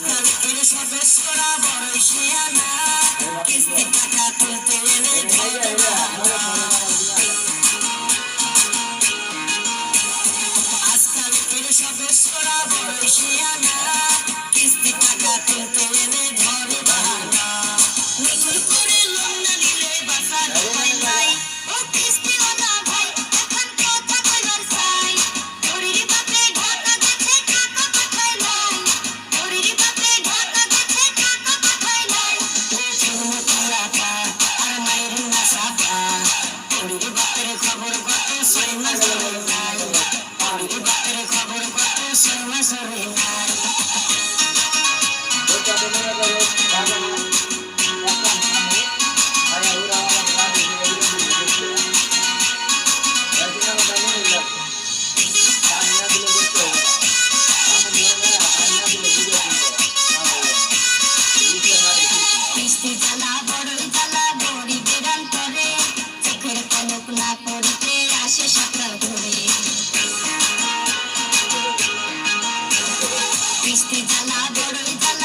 সংস্থার সদস্যরা বড় শিয়ানা কিস্তি টাকা তুলতে এনে আজকাল এর সদস্যরা বড় শিয়ানা কিস্তি টাকা তুলতে এনে ধরে না দিলে বাসা Nazareth. I'm gonna Doro, Itala.